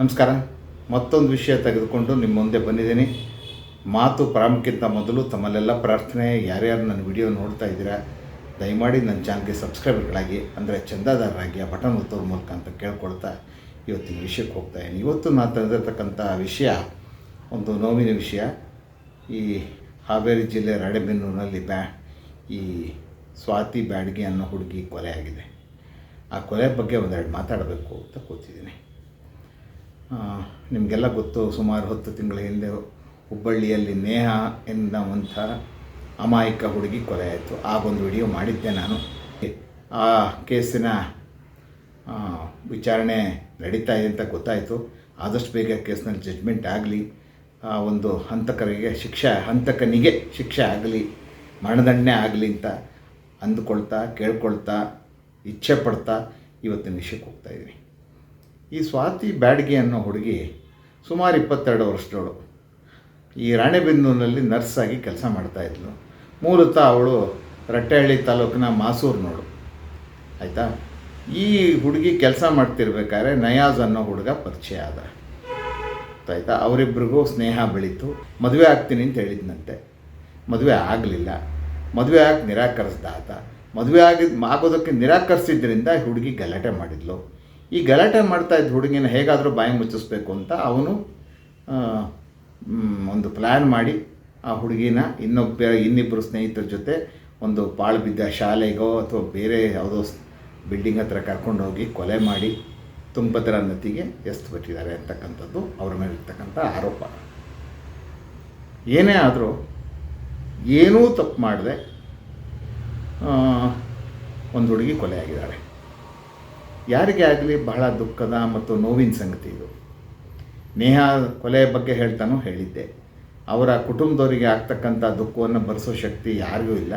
ನಮಸ್ಕಾರ. ಮತ್ತೊಂದು ವಿಷಯ ತೆಗೆದುಕೊಂಡು ನಿಮ್ಮ ಮುಂದೆ ಬಂದಿದ್ದೀನಿ. ಮಾತು ಪ್ರಾರಂಭಕ್ಕಿಂತ ಮೊದಲು ತಮ್ಮಲ್ಲೆಲ್ಲ ಪ್ರಾರ್ಥನೆ. ಯಾರ್ಯಾರು ನನ್ನ ವಿಡಿಯೋ ನೋಡ್ತಾ ಇದ್ದೀರಾ, ದಯಮಾಡಿ ನನ್ನ ಚಾನಲ್ಗೆ ಸಬ್ಸ್ಕ್ರೈಬರ್ಗಳಾಗಿ ಅಂದರೆ ಚಂದಾದಾರರಾಗಿ ಆ ಬಟನ್ ಒತ್ತೋದ್ರ ಮೂಲಕ ಅಂತ ಕೇಳ್ಕೊಳ್ತಾ ಇವತ್ತಿನ ವಿಷಯಕ್ಕೆ ಹೋಗ್ತಾ ಇದ್ದೀನಿ. ಇವತ್ತು ನಾನು ತಂದಿರತಕ್ಕಂಥ ವಿಷಯ, ಒಂದು ನೋವಿನ ವಿಷಯ. ಈ ಹಾವೇರಿ ಜಿಲ್ಲೆ ರಾಣೆಬೆನ್ನೂರಿನಲ್ಲಿ ಬ್ಯಾ, ಈ ಸ್ವಾತಿ ಬ್ಯಾಡ್ಗೆ ಅನ್ನೋ ಹುಡುಗಿ ಕೊಲೆ ಆಗಿದೆ. ಆ ಕೊಲೆ ಬಗ್ಗೆ ಒಂದೆರಡು ಮಾತಾಡಬೇಕು ಅಂತ ಕೂತಿದ್ದೀನಿ. ನಿಮಗೆಲ್ಲ ಗೊತ್ತು, ಸುಮಾರು ಹತ್ತು ತಿಂಗಳ ಹಿಂದೆ ಹುಬ್ಬಳ್ಳಿಯಲ್ಲಿ ನೇಹ ಎನ್ನುವಂಥ ಅಮಾಯಕ ಹುಡುಗಿ ಕೊಲೆ ಆಯಿತು. ಆಗೊಂದು ವಿಡಿಯೋ ಮಾಡಿದ್ದೆ ನಾನು. ಆ ಕೇಸಿನ ವಿಚಾರಣೆ ನಡೀತಾ ಇದೆ ಅಂತ ಗೊತ್ತಾಯಿತು. ಆದಷ್ಟು ಬೇಗ ಕೇಸ್ನಲ್ಲಿ ಜಡ್ಮೆಂಟ್ ಆಗಲಿ, ಆ, ಒಂದು ಹಂತಕರಿಗೆ ಶಿಕ್ಷೆ, ಹಂತಕನಿಗೆ ಶಿಕ್ಷೆ ಆಗಲಿ, ಮರಣದಂಡನೆ ಆಗಲಿ ಅಂತ ಅಂದುಕೊಳ್ತಾ, ಕೇಳ್ಕೊಳ್ತಾ, ಇಚ್ಛೆ ಪಡ್ತಾ ಇವತ್ತಿನ ವಿಷಯಕ್ಕೆ ಹೋಗ್ತಾ ಇದ್ದೀನಿ. ಈ ಸ್ವಾತಿ ಬ್ಯಾಡ್ಗೆ ಅನ್ನೋ ಹುಡುಗಿ ಸುಮಾರು ಇಪ್ಪತ್ತೆರಡು ವರ್ಷದವಳು. ಈ ರಾಣೆಬೆನ್ನೂರಿನಲ್ಲಿ ನರ್ಸಾಗಿ ಕೆಲಸ ಮಾಡ್ತಾಯಿದ್ಲು ಮೂಲತಃ ಅವಳು ರಟ್ಟೆಹಳ್ಳಿ ತಾಲೂಕಿನ ಮಾಸೂರಿನೋಳು ಆಯಿತಾ? ಈ ಹುಡುಗಿ ಕೆಲಸ ಮಾಡ್ತಿರ್ಬೇಕಾದ್ರೆ ನಯಾಜ್ ಅನ್ನೋ ಹುಡುಗ ಪರಿಚಯ ಆದ. ಆಯಿತಾ? ಅವರಿಬ್ಬರಿಗೂ ಸ್ನೇಹ ಬೆಳೀತು. ಮದುವೆ ಆಗ್ತೀನಿ ಅಂತ ಹೇಳಿದ್ನಂತೆ. ಮದುವೆ ಆಗಲಿಲ್ಲ. ಮದುವೆ ಆಗಿ ನಿರಾಕರಿಸ್ದ ಆತ. ಮದುವೆ ಆಗಿದ್ದು ಆಗೋದಕ್ಕೆ ನಿರಾಕರಿಸಿದ್ರಿಂದ ಈ ಹುಡುಗಿ ಗಲಾಟೆ ಮಾಡಿದ್ಲು. ಈ ಗಲಾಟೆ ಮಾಡ್ತಾ ಇದ್ದ ಹುಡುಗಿನ ಹೇಗಾದರೂ ಬಾಯಿ ಮುಚ್ಚಿಸ್ಬೇಕು ಅಂತ ಅವನು ಒಂದು ಪ್ಲ್ಯಾನ್ ಮಾಡಿ ಆ ಹುಡುಗಿನ ಇನ್ನೊಬ್ಬ ಇನ್ನಿಬ್ಬರು ಸ್ನೇಹಿತರ ಜೊತೆ ಒಂದು ಪಾಳು ಬಿದ್ದ ಶಾಲೆಗೋ ಅಥವಾ ಬೇರೆ ಯಾವುದೋ ಬಿಲ್ಡಿಂಗ್ ಹತ್ರ ಕರ್ಕೊಂಡೋಗಿ ಕೊಲೆ ಮಾಡಿ ತುಂಗಭದ್ರಾ ನದಿಗೆ ಎಸ್ತು ಬಿಟ್ಟಿದ್ದಾರೆ ಅಂತಕ್ಕಂಥದ್ದು ಅವರ ಮೇಲೆ ಇರ್ತಕ್ಕಂಥ ಆರೋಪ. ಏನೇ ಆದರೂ ಏನೂ ತಪ್ಪು ಮಾಡದೆ ಒಂದು ಹುಡುಗಿ ಕೊಲೆ ಆಗಿದ್ದಾಳೆ ಯಾರಿಗೆ ಆಗಲಿ ಬಹಳ ದುಃಖದ ಮತ್ತು ನೋವಿನ ಸಂಗತಿ ಇದು. ನೇಹ ಕೊಲೆ ಬಗ್ಗೆ ಹೇಳ್ತಾನೂ ಹೇಳಿದ್ದೆ. ಅವರ ಕುಟುಂಬದವರಿಗೆ ಆಗ್ತಕ್ಕಂಥ ದುಃಖವನ್ನು ಭರಿಸೋ ಶಕ್ತಿ ಯಾರಿಗೂ ಇಲ್ಲ.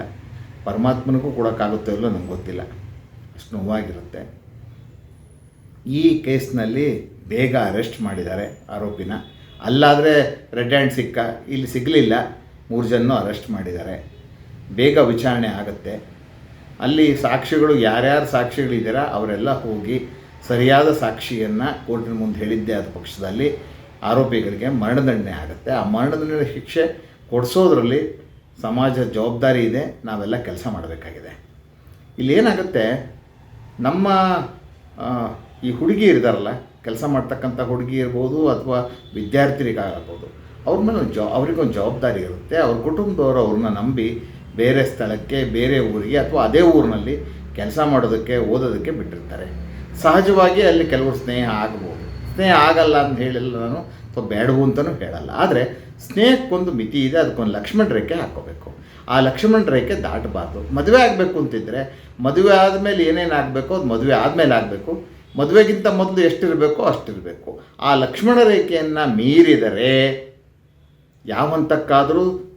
ಪರಮಾತ್ಮನಿಗೂ ಕೊಡೋಕ್ಕಾಗುತ್ತೋ ಇಲ್ಲೋ ನಂಗೆ ಗೊತ್ತಿಲ್ಲ. ಅಷ್ಟು ನೋವಾಗಿರುತ್ತೆ. ಈ ಕೇಸ್ನಲ್ಲಿ ಬೇಗ ಅರೆಸ್ಟ್ ಮಾಡಿದ್ದಾರೆ ಆರೋಪಿನ. ಅಲ್ಲಾದರೆ ರೆಡ್ ಹ್ಯಾಂಡ್ ಸಿಕ್ಕ, ಇಲ್ಲಿ ಸಿಗಲಿಲ್ಲ. ಮೂರು ಜನ ಅರೆಸ್ಟ್ ಮಾಡಿದ್ದಾರೆ. ಬೇಗ ವಿಚಾರಣೆ ಆಗುತ್ತೆ. ಅಲ್ಲಿ ಸಾಕ್ಷಿಗಳು ಯಾರ್ಯಾರು ಸಾಕ್ಷಿಗಳಿದ್ದೀರಾ ಅವರೆಲ್ಲ ಹೋಗಿ ಸರಿಯಾದ ಸಾಕ್ಷಿಯನ್ನು ಕೋರ್ಟಿನ ಮುಂದೆ ಹೇಳಿದ್ದೆ ಆದ ಪಕ್ಷದಲ್ಲಿ ಆರೋಪಿಗಳಿಗೆ ಮರಣದಂಡನೆ ಆಗುತ್ತೆ. ಆ ಮರಣದಂಡನೆ ಶಿಕ್ಷೆ ಕೊಡಿಸೋದ್ರಲ್ಲಿ ಸಮಾಜ ಜವಾಬ್ದಾರಿ ಇದೆ. ನಾವೆಲ್ಲ ಕೆಲಸ ಮಾಡಬೇಕಾಗಿದೆ. ಇಲ್ಲಿ ಏನಾಗುತ್ತೆ, ನಮ್ಮ ಈ ಹುಡುಗಿ ಇರ್ತಾರಲ್ಲ, ಕೆಲಸ ಮಾಡ್ತಕ್ಕಂಥ ಹುಡುಗಿ ಇರ್ಬೋದು ಅಥವಾ ವಿದ್ಯಾರ್ಥಿಗಳಿಗಾಗಬಹುದು ಅವ್ರ ಮೇಲೆ ಜಾ, ಅವ್ರಿಗೊಂದು ಜವಾಬ್ದಾರಿ ಇರುತ್ತೆ. ಅವ್ರ ಕುಟುಂಬದವರು ಅವ್ರನ್ನ ನಂಬಿ ಬೇರೆ ಸ್ಥಳಕ್ಕೆ ಬೇರೆ ಊರಿಗೆ ಅಥವಾ ಅದೇ ಊರಿನಲ್ಲಿ ಕೆಲಸ ಮಾಡೋದಕ್ಕೆ ಓದೋದಕ್ಕೆ ಬಿಟ್ಟಿರ್ತಾರೆ. ಸಹಜವಾಗಿ ಅಲ್ಲಿ ಕೆಲವರು ಸ್ನೇಹ ಆಗ್ಬೋದು. ಸ್ನೇಹ ಆಗಲ್ಲ ಅಂತ ಹೇಳಿಲ್ಲ ನಾನು ಅಥವಾ ಬೇಡವು ಅಂತಲೂ ಹೇಳಲ್ಲ. ಆದರೆ ಸ್ನೇಹಕ್ಕೊಂದು ಮಿತಿ ಇದೆ ಅದಕ್ಕೊಂದು ಲಕ್ಷ್ಮಣ ರೇಖೆ ಹಾಕೋಬೇಕು ಆ ಲಕ್ಷ್ಮಣ ರೇಖೆ ದಾಟಬಾರ್ದು. ಮದುವೆ ಆಗಬೇಕು ಅಂತಿದ್ದರೆ ಮದುವೆ ಆದಮೇಲೆ ಏನೇನು ಆಗಬೇಕು ಅದು ಮದುವೆ ಆದಮೇಲೆ ಆಗಬೇಕು. ಮದುವೆಗಿಂತ ಮೊದಲು ಎಷ್ಟಿರಬೇಕೋ ಅಷ್ಟಿರಬೇಕು. ಆ ಲಕ್ಷ್ಮಣ ರೇಖೆಯನ್ನು ಮೀರಿದರೆ ಯಾವ ಹಂತಕ್ಕಾದರೂ ಆ,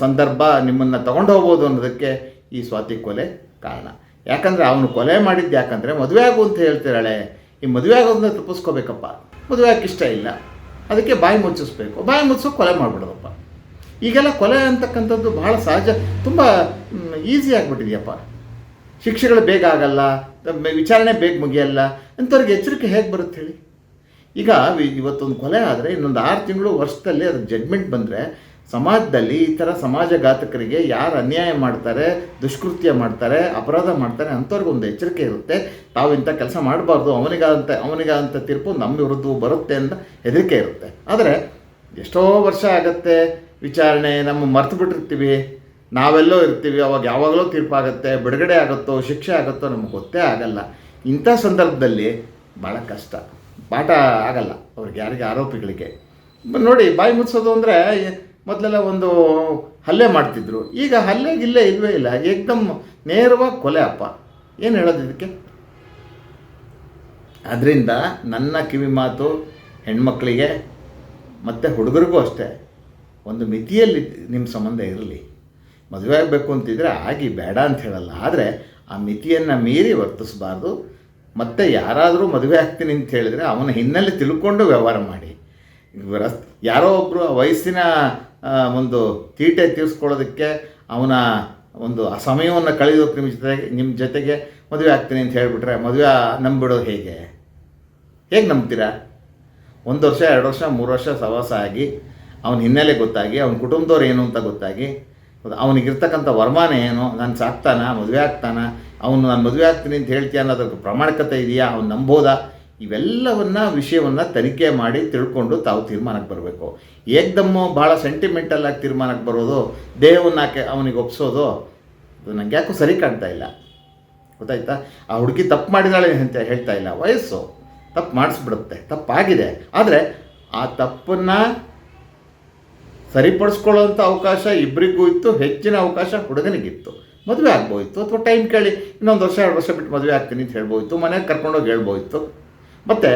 ಸಂದರ್ಭ ನಿಮ್ಮನ್ನು ತಗೊಂಡು ಹೋಗ್ಬೋದು ಅನ್ನೋದಕ್ಕೆ ಈ ಸ್ವಾತಿ ಕೊಲೆ ಕಾರಣ. ಯಾಕಂದರೆ ಅವನು ಕೊಲೆ ಮಾಡಿದ್ದು ಯಾಕಂದರೆ ಮದುವೆ ಆಗು ಅಂತ ಹೇಳ್ತಿರಾಳೆ ಈ ಮದುವೆ ಆಗೋದನ್ನ ತಪ್ಪಿಸ್ಕೋಬೇಕಪ್ಪ. ಮದುವೆ ಇಷ್ಟ ಇಲ್ಲ. ಅದಕ್ಕೆ ಬಾಯಿ ಮುಚ್ಚಿಸ್ಬೇಕು. ಬಾಯಿ ಮುಚ್ಚಿಸೋ, ಕೊಲೆ ಮಾಡಿಬಿಡೋದಪ್ಪ. ಈಗೆಲ್ಲ ಕೊಲೆ ಅಂತಕ್ಕಂಥದ್ದು ಬಹಳ ಸಹಜ, ತುಂಬ ಈಸಿ ಆಗಿಬಿಟ್ಟಿದೆಯಪ್ಪ. ಶಿಕ್ಷೆಗಳು ಬೇಗ ಆಗಲ್ಲ ವಿಚಾರಣೆ ಬೇಗ ಮುಗಿಯಲ್ಲ. ಅಂಥವ್ರಿಗೆ ಎಚ್ಚರಿಕೆ ಹೇಗೆ ಬರುತ್ತೆ ಹೇಳಿ? ಈಗ ಇವತ್ತೊಂದು ಕೊಲೆ ಆದರೆ ಇನ್ನೊಂದು ಆರು ತಿಂಗಳು ವರ್ಷದಲ್ಲಿ ಅದು ಜಡ್ಮೆಂಟ್ ಬಂದರೆ ಸಮಾಜದಲ್ಲಿ ಈ ಥರ ಸಮಾಜಘಾತಕರಿಗೆ ಯಾರು ಅನ್ಯಾಯ ಮಾಡ್ತಾರೆ, ದುಷ್ಕೃತ್ಯ ಮಾಡ್ತಾರೆ, ಅಪರಾಧ ಮಾಡ್ತಾರೆ ಅಂಥವ್ರಿಗೆ ಒಂದು ಎಚ್ಚರಿಕೆ ಇರುತ್ತೆ. ತಾವು ಇಂಥ ಕೆಲಸ ಮಾಡಬಾರ್ದು ಅವನಿಗಾದಂಥ ಅವನಿಗಾದಂಥ ತೀರ್ಪು ನಮ್ಮ ವಿರುದ್ಧ ಬರುತ್ತೆ ಅಂತ ಹೆದರಿಕೆ ಇರುತ್ತೆ. ಆದರೆ ಎಷ್ಟೋ ವರ್ಷ ಆಗತ್ತೆ, ವಿಚಾರಣೆ, ನಮ್ಮ ಮರ್ತು ಬಿಟ್ಟಿರ್ತೀವಿ. ನಾವೆಲ್ಲೋ ಇರ್ತೀವಿ, ಅವಾಗ ಯಾವಾಗಲೋ ತೀರ್ಪಾಗುತ್ತೆ, ಬಿಡುಗಡೆ ಆಗುತ್ತೋ, ಶಿಕ್ಷೆ ಆಗುತ್ತೋ ನಮಗೆ ಗೊತ್ತೇ ಆಗಲ್ಲ. ಇಂಥ ಸಂದರ್ಭದಲ್ಲಿ ಭಾಳ ಕಷ್ಟ. ಪಾಠ ಆಗಲ್ಲ ಅವ್ರಿಗೆ ಯಾರಿಗೆ ಆರೋಪಿಗಳಿಗೆ. ನೋಡಿ, ಬಾಯಿ ಮುಚ್ಚೋದು ಅಂದರೆ ಮೊದಲೆಲ್ಲ ಒಂದು ಹಲ್ಲೆ ಮಾಡ್ತಿದ್ರು. ಈಗ ಹಲ್ಲೆ ಗಿಲ್ಲೆ ಇಲ್ವೇ ಇಲ್ಲ. ಏಕ್ದಮ್ ನೇರವಾಗಿ ಕೊಲೆ ಅಪ್ಪ. ಏನು ಹೇಳೋದು ಇದಕ್ಕೆ? ಅದರಿಂದ ನನ್ನ ಕಿವಿ ಮಾತು ಹೆಣ್ಮಕ್ಳಿಗೆ ಮತ್ತು ಹುಡುಗರಿಗೂ ಅಷ್ಟೇ. ಒಂದು ಮಿತಿಯಲ್ಲಿ ನಿಮ್ಮ ಸಂಬಂಧ ಇರಲಿ. ಮದುವೆ ಆಗಬೇಕು ಅಂತಿದ್ರೆ ಆಗಿ ಬೇಡ ಅಂತ ಹೇಳಲ್ಲ. ಆದರೆ ಆ ಮಿತಿಯನ್ನು ಮೀರಿ ವರ್ತಿಸಬಾರ್ದು. ಮತ್ತು ಯಾರಾದರೂ ಮದುವೆ ಆಗ್ತೀನಿ ಅಂತ ಹೇಳಿದರೆ ಅವನ ಹಿನ್ನೆಲೆ ತಿಳ್ಕೊಂಡು ವ್ಯವಹಾರ ಮಾಡಿ. ಯಾರೋ ಒಬ್ಬರು ವಯಸ್ಸಿನ ಒಂದು ತೀಟೆ ತೀರಿಸ್ಕೊಳ್ಳೋದಕ್ಕೆ ಅವನ ಒಂದು ಆ ಸಮಯವನ್ನು ಕಳೆಯೋದಕ್ಕೆ ನಿಮ್ಮ ಜೊತೆಗೆ ನಿಮ್ಮ ಜೊತೆಗೆ ಮದುವೆ ಆಗ್ತೀನಿ ಅಂತ ಹೇಳಿಬಿಟ್ರೆ ಮದುವೆ ನಂಬಿಡೋದು ಹೇಗೆ? ಹೇಗೆ ನಂಬ್ತೀರಾ? ಒಂದು ವರ್ಷ, ಎರಡು ವರ್ಷ, ಮೂರು ವರ್ಷ ಸವಾಸ ಆಗಿ ಅವನ ಹಿನ್ನೆಲೆ ಗೊತ್ತಾಗಿ, ಅವನ ಕುಟುಂಬದವ್ರು ಏನು ಅಂತ ಗೊತ್ತಾಗಿ, ಅವನಿಗಿರ್ತಕ್ಕಂಥ ವರಮಾನ ಏನು, ನಾನು ಸಾಕ್ತಾನ, ಮದುವೆ ಆಗ್ತಾನ, ಅವನು ನಾನು ಮದುವೆ ಆಗ್ತೀನಿ ಅಂತ ಹೇಳ್ತೀಯ ಅನ್ನೋದಕ್ಕೆ ಪ್ರಾಮಾಣಿಕತೆ ಇದೆಯಾ? ಅವ್ನು ನಂಬೋದಾ? ಇವೆಲ್ಲವನ್ನ ವಿಷಯವನ್ನು ತನಿಖೆ ಮಾಡಿ ತಿಳ್ಕೊಂಡು ತಾವು ತೀರ್ಮಾನಕ್ಕೆ ಬರಬೇಕು. ಏಕ್ದಮ್ಮು ಭಾಳ ಸೆಂಟಿಮೆಂಟಲ್ಲಾಗಿ ತೀರ್ಮಾನಕ್ಕೆ ಬರೋದು ದೇಹವನ್ನು ಅವನಿಗೆ ಒಪ್ಸೋದು, ಅದು ನನಗೆ ಯಾಕೋ ಸರಿ ಕಾಣ್ತಾ ಇಲ್ಲ. ಗೊತ್ತಾಯ್ತಾ? ಆ ಹುಡುಗಿ ತಪ್ಪು ಮಾಡಿದಾಳೆ ಅಂತ ಹೇಳ್ತಾ ಇಲ್ಲ. ವಯಸ್ಸು. ತಪ್ಪು ಮಾಡಿಸ್ಬಿಡುತ್ತೆ. ತಪ್ಪಾಗಿದೆ. ಆದರೆ ಆ ತಪ್ಪನ್ನು ಸರಿಪಡಿಸ್ಕೊಳ್ಳೋಂಥ ಅವಕಾಶ ಇಬ್ಬರಿಗೂ ಇತ್ತು. ಹೆಚ್ಚಿನ ಅವಕಾಶ ಹುಡುಗನಿಗಿತ್ತು. ಮದುವೆ ಆಗ್ಬೋಯಿತ್ತು. ಅಥವಾ ಟೈಮ್ ಕೇಳಿ ಇನ್ನೊಂದು ವರ್ಷ, ಎರಡು ವರ್ಷ ಬಿಟ್ಟು ಮದುವೆ ಆಗ್ತೀನಿ ಅಂತ ಹೇಳ್ಬೋಯಿತ್ತು. ಮನೆಗೆ ಕರ್ಕೊಂಡೋಗಿ ಹೇಳ್ಬೋಯಿತ್ತು. ಮತ್ತು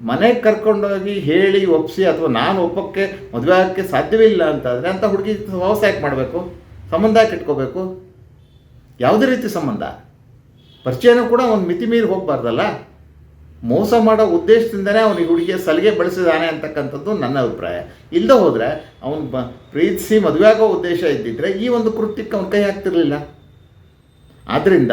ಮನೆಗೆ ಕರ್ಕೊಂಡೋಗಿ ಹೇಳಿ ಒಪ್ಪಿಸಿ ಅಥವಾ ನಾನು ಒಪ್ಪಕ್ಕೆ ಮದುವೆ ಆಗೋಕ್ಕೆ ಸಾಧ್ಯವಿಲ್ಲ ಅಂತಾದರೆ ಅಂಥ ಹುಡುಗಿ ಸಹವಾಸ ಯಾಕೆ ಮಾಡಬೇಕು, ಸಂಬಂಧ ಯಾಕೆ ಇಟ್ಕೋಬೇಕು ಯಾವುದೇ ರೀತಿ ಸಂಬಂಧ? ಪರಿಚಯನೂ ಕೂಡ ಒಂದು ಮಿತಿ ಮೀರಿ ಹೋಗಬಾರ್ದಲ್ಲ? ಮೋಸ ಮಾಡೋ ಉದ್ದೇಶದಿಂದನೇ ಅವನಿಗೆ ಹುಡುಗಿಯ ಸಲಿಗೆ ಬಳಸಿದಾನೆ ಅಂತಕ್ಕಂಥದ್ದು ನನ್ನ ಅಭಿಪ್ರಾಯ. ಇಲ್ಲದೆ ಹೋದರೆ ಅವನು ಬ ಪ್ರೀತಿಸಿ ಮದುವೆ ಆಗೋ ಉದ್ದೇಶ ಇದ್ದಿದ್ದರೆ ಈ ಒಂದು ಕೃತ್ಯಕ್ಕೆ ಅವನ ಕೈ ಹಾಕ್ತಿರಲಿಲ್ಲ. ಆದ್ದರಿಂದ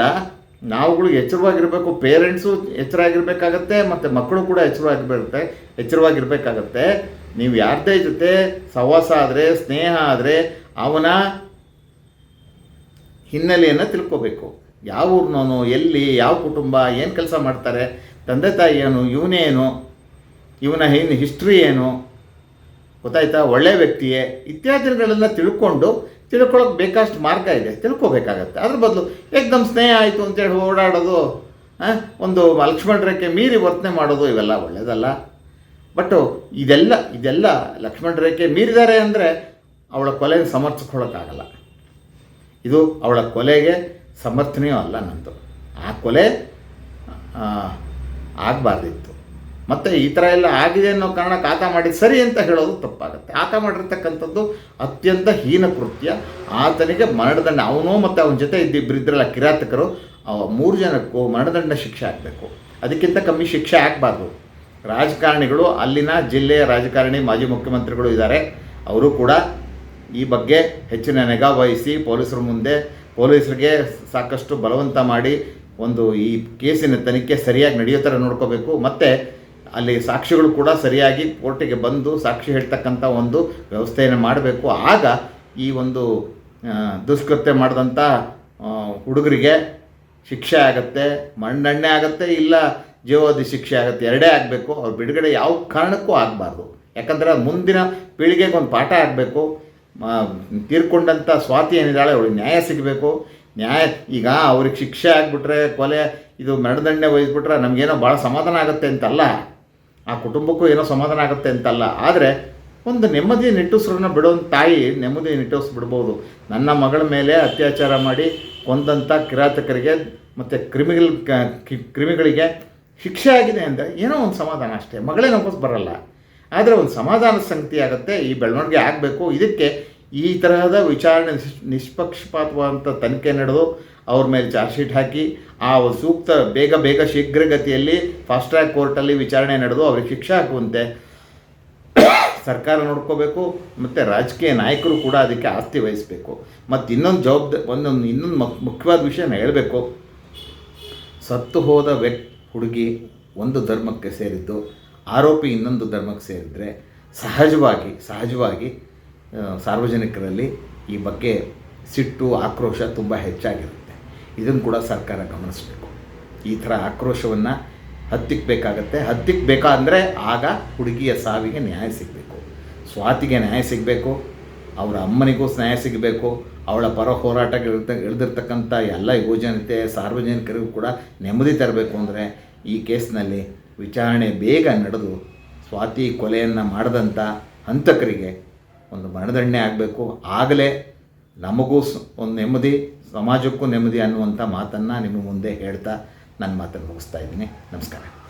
ನಾವುಗಳು ಎಚ್ಚರವಾಗಿರಬೇಕು ಪೇರೆಂಟ್ಸು ಎಚ್ಚರಾಗಿರ್ಬೇಕಾಗತ್ತೆ, ಮತ್ತು ಮಕ್ಕಳು ಕೂಡ ಎಚ್ಚರವಾಗಿರುತ್ತೆ ಎಚ್ಚರವಾಗಿರಬೇಕಾಗತ್ತೆ. ನೀವು ಯಾರದೇ ಜೊತೆ ಸಹವಾಸ ಆದರೆ, ಸ್ನೇಹ ಆದರೆ, ಅವನ ಹಿನ್ನೆಲೆಯನ್ನು ತಿಳ್ಕೋಬೇಕು. ಯಾವ ಊರ್ನೋನು ಎಲ್ಲಿ, ಯಾವ ಕುಟುಂಬ, ಏನು ಕೆಲಸ ಮಾಡ್ತಾರೆ, ತಂದೆ ತಾಯಿ ಏನು ಇವನೇನು ಇವನ ಏನು ಹಿಸ್ಟ್ರಿ ಏನು, ಗೊತ್ತಾಯ್ತಾ? ಒಳ್ಳೆಯ ವ್ಯಕ್ತಿಯೇ ಇತ್ಯಾದಿಗಳೆಲ್ಲ ತಿಳ್ಕೊಂಡು ತಿಳ್ಕೊಳ್ಳೋಕೆ ಬೇಕಷ್ಟು ಮಾರ್ಗ ಇದೆ, ತಿಳ್ಕೊಬೇಕಾಗತ್ತೆ. ಅದ್ರ ಬದಲು ಏಕ್ದಮ್ ಸ್ನೇಹ ಆಯಿತು ಅಂತೇಳಿ ಓಡಾಡೋದು ಒಂದು ಲಕ್ಷ್ಮಣ ರೇಖೆ ಮೀರಿ ವರ್ತನೆ ಮಾಡೋದು ಇವೆಲ್ಲ ಒಳ್ಳೆಯದಲ್ಲ ಬಟ್ಟು ಇದೆಲ್ಲ ಇದೆಲ್ಲ ಲಕ್ಷ್ಮಣ ರೇಖೆ ಮೀರಿದ್ದಾರೆ ಅಂದರೆ ಅವಳ ಕೊಲೆ ಸಮರ್ಥಿಸ್ಕೊಳ್ಳೋಕ್ಕಾಗಲ್ಲ. ಇದು ಅವಳ ಕೊಲೆಗೆ ಸಮರ್ಥನೆಯೂ ಅಲ್ಲ ನಂದು. ಆ ಕೊಲೆ ಆಗಬಾರ್ದಿತ್ತು. ಮತ್ತು ಈ ಥರ ಎಲ್ಲ ಆಗಿದೆ ಅನ್ನೋ ಕಾರಣಕ್ಕೆ ಆತ ಮಾಡಿ ಸರಿ ಅಂತ ಹೇಳೋದು ತಪ್ಪಾಗುತ್ತೆ. ಆತ ಮಾಡಿರ್ತಕ್ಕಂಥದ್ದು ಅತ್ಯಂತ ಹೀನ ಕೃತ್ಯ. ಆತನಿಗೆ ಮರಣದಂಡ ಅವನು ಮತ್ತು ಅವನ ಜೊತೆ ಇದ್ದಿಬ್ಬರು ಕಿರಾತಕರು ಅವ ಮೂರು ಜನಕ್ಕೂ ಮರಣದಂಡ ಶಿಕ್ಷೆ ಆಗಬೇಕು. ಅದಕ್ಕಿಂತ ಕಮ್ಮಿ ಶಿಕ್ಷೆ ಆಗಬಾರ್ದು. ರಾಜಕಾರಣಿಗಳು, ಅಲ್ಲಿನ ಜಿಲ್ಲೆಯ ರಾಜಕಾರಣಿ, ಮಾಜಿ ಮುಖ್ಯಮಂತ್ರಿಗಳು ಇದ್ದಾರೆ. ಅವರು ಕೂಡ ಈ ಬಗ್ಗೆ ಹೆಚ್ಚಿನ ನಿಗಾ ವಹಿಸಿ ಪೊಲೀಸರ ಮುಂದೆ, ಪೊಲೀಸರಿಗೆ ಸಾಕಷ್ಟು ಬಲವಂತ ಮಾಡಿ ಒಂದು ಈ ಕೇಸಿನ ತನಿಖೆ ಸರಿಯಾಗಿ ನಡೆಯೋ ಥರ ನೋಡ್ಕೋಬೇಕು. ಮತ್ತು ಅಲ್ಲಿ ಸಾಕ್ಷಿಗಳು ಕೂಡ ಸರಿಯಾಗಿ ಕೋರ್ಟಿಗೆ ಬಂದು ಸಾಕ್ಷಿ ಹೇಳ್ತಕ್ಕಂಥ ಒಂದು ವ್ಯವಸ್ಥೆಯನ್ನು ಮಾಡಬೇಕು. ಆಗ ಈ ಒಂದು ದುಷ್ಕೃತ್ಯ ಮಾಡಿದಂಥ ಹುಡುಗರಿಗೆ ಶಿಕ್ಷೆ ಆಗುತ್ತೆ ಮಣ್ಣೆಣ್ಣೆ ಆಗುತ್ತೆ, ಇಲ್ಲ ಜೀವಾವಧಿ ಶಿಕ್ಷೆ ಆಗುತ್ತೆ, ಎರಡೇ ಆಗಬೇಕು. ಅವ್ರ ಬಿಡುಗಡೆ ಯಾವ ಕಾರಣಕ್ಕೂ ಆಗಬಾರ್ದು. ಯಾಕಂದರೆ ಮುಂದಿನ ಪೀಳಿಗೆಗೆ ಒಂದು ಪಾಠ ಆಗಬೇಕು. ತೀರ್ಕೊಂಡಂಥ ಸ್ವಾತಿ ಏನಿದ್ದಾಳೆ, ಅವಳಿಗೆ ನ್ಯಾಯ ಸಿಗಬೇಕು. ನ್ಯಾಯ, ಈಗ ಅವ್ರಿಗೆ ಶಿಕ್ಷೆ ಆಗಿಬಿಟ್ರೆ, ಕೊಲೆ, ಇದು ಮರಣದಂಡನೆ ವಹಿಸ್ಬಿಟ್ರೆ ನಮಗೇನೋ ಭಾಳ ಸಮಾಧಾನ ಆಗುತ್ತೆ ಅಂತಲ್ಲ. ಆ ಕುಟುಂಬಕ್ಕೂ ಏನೋ ಸಮಾಧಾನ ಆಗುತ್ತೆ ಅಂತಲ್ಲ. ಆದರೆ ಒಂದು ನೆಮ್ಮದಿ ನಿಟ್ಟುಸ್ರನ್ನ ಬಿಡೋಂಥ ತಾಯಿ ನೆಮ್ಮದಿ ನಿಟ್ಟುಸ್ ಬಿಡ್ಬೋದು ನನ್ನ ಮಗಳ ಮೇಲೆ ಅತ್ಯಾಚಾರ ಮಾಡಿ ಕೊಂದಂಥ ಕಿರಾತಕರಿಗೆ ಮತ್ತು ಕ್ರಿಮಿಗಳ ಕ್ರಿಮಿಗಳಿಗೆ ಶಿಕ್ಷೆ ಆಗಿದೆ ಅಂದರೆ ಏನೋ ಒಂದು ಸಮಾಧಾನ ಅಷ್ಟೇ. ಮಗಳೇ ವಾಪಸ್ ಬರಲ್ಲ. ಆದರೆ ಒಂದು ಸಮಾಧಾನದ ಸಂಗತಿ ಆಗುತ್ತೆ. ಈ ಬೆಳವಣಿಗೆ ಆಗಬೇಕು. ಇದಕ್ಕೆ ಈ ತರಹದ ವಿಚಾರಣೆ ನಿಷ್ ನಿಷ್ಪಕ್ಷಪಾತವಾದಂಥ ತನಿಖೆ ನಡೆದು ಅವ್ರ ಮೇಲೆ ಚಾರ್ಜ್ ಶೀಟ್ ಹಾಕಿ, ಆ ಸೂಕ್ತ, ಬೇಗ ಬೇಗ, ಶೀಘ್ರಗತಿಯಲ್ಲಿ ಫಾಸ್ಟ್ ಟ್ರ್ಯಾಕ್ ಕೋರ್ಟಲ್ಲಿ ವಿಚಾರಣೆ ನಡೆದು ಅವ್ರಿಗೆ ಶಿಕ್ಷೆ ಹಾಕುವಂತೆ ಸರ್ಕಾರ ನೋಡ್ಕೋಬೇಕು, ಮತ್ತು ರಾಜಕೀಯ ನಾಯಕರು ಕೂಡ ಅದಕ್ಕೆ ಆಸ್ತಿ ವಹಿಸಬೇಕು. ಮತ್ತು ಇನ್ನೊಂದು ಜವಾಬ್ದ, ಒಂದೊಂದು, ಇನ್ನೊಂದು ಮುಖ್ ಮುಖ್ಯವಾದ ವಿಷಯನ ಹೇಳಬೇಕು. ಸತ್ತು ಹೋದ ವ್ಯಕ್ತಿ, ಹುಡುಗಿ ಒಂದು ಧರ್ಮಕ್ಕೆ ಸೇರಿದ್ದು, ಆರೋಪಿ ಇನ್ನೊಂದು ಧರ್ಮಕ್ಕೆ ಸೇರಿದರೆ ಸಹಜವಾಗಿ ಸಹಜವಾಗಿ ಸಾರ್ವಜನಿಕರಲ್ಲಿ ಈ ಬಗ್ಗೆ ಸಿಟ್ಟು, ಆಕ್ರೋಶ ತುಂಬ ಹೆಚ್ಚಾಗಿರುತ್ತೆ. ಇದನ್ನು ಕೂಡ ಸರ್ಕಾರ ಗಮನಿಸಬೇಕು. ಈ ಥರ ಆಕ್ರೋಶವನ್ನು ಹತ್ತಿಕ್ಕೆ ಬೇಕಾಂದ್ರೆ ಆಗ ಹುಡುಗಿಯ ಸಾವಿಗೆ ನ್ಯಾಯ ಸಿಗಬೇಕು. ಸ್ವಾತಿಗೆ ನ್ಯಾಯ ಸಿಗಬೇಕು. ಅವರ ಅಮ್ಮನಿಗೂ ನ್ಯಾಯ ಸಿಗಬೇಕು. ಅವಳ ಪರ ಹೋರಾಟಕ್ಕೆ ಇಳಿದ ಇಳಿದಿರ್ತಕ್ಕಂಥ ಎಲ್ಲ ಯುವಜನತೆ, ಸಾರ್ವಜನಿಕರಿಗೂ ಕೂಡ ನೆಮ್ಮದಿ ತರಬೇಕು ಅಂದರೆ ಈ ಕೇಸ್ನಲ್ಲಿ ವಿಚಾರಣೆ ಬೇಗ ನಡೆದು ಸ್ವಾತಿ ಕೊಲೆಯನ್ನು ಮಾಡಿದಂಥ ಹಂತಕರಿಗೆ ಒಂದು ಮರಣದಂಡನೆ ಆಗಬೇಕು. ಆಗಲೇ ನಮಗೂ ಒಂದು ನೆಮ್ಮದಿ, ಸಮಾಜಕ್ಕೂ ನೆಮ್ಮದಿ ಅನ್ನುವಂಥ ಮಾತನ್ನು ನಿಮ್ಮ ಮುಂದೆ ಹೇಳ್ತಾ ನನ್ನ ಮಾತನ್ನು ಮುಗಿಸ್ತಾ ಇದ್ದೀನಿ. ನಮಸ್ಕಾರ.